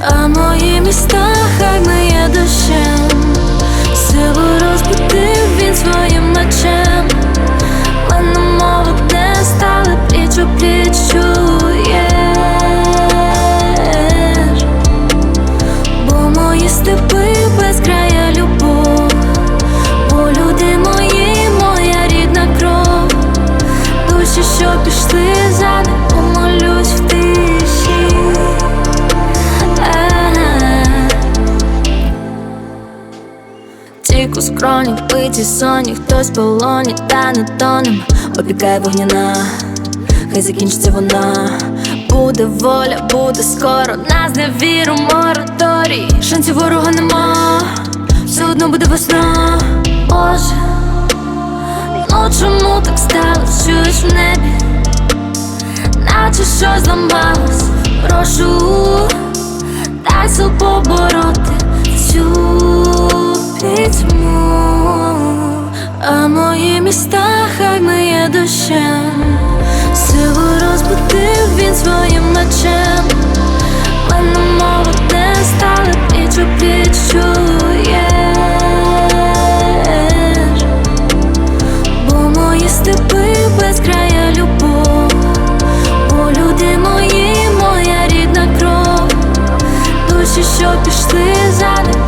а мої міста хай миє дощем. Силу розбудив він своїм мечем. Мене мов не стали пліч у пліч чуєш Бо мої степи без края любов, бо люди мої, моя рідна кров, душі, що пішли за ним, помолюсь Тік у скроні, биті соні, хтось полоні, та не тонем, опікає вогняна, хай закінчиться вона. Буде воля, буде скоро, нас не віру, мораторій, шансів ворога нема, все одно буде весна, Боже, ну чому так сталося, чуєш в небі, наче щось зламалось, прошу, дай сил побороти містах, хай миє дощем. Силу розбудив він своїм ночем, мене молоде стали пліч у пліч бо мої степи без края любов, бо люди мої, моя рідна кров, душі, що пішли за ним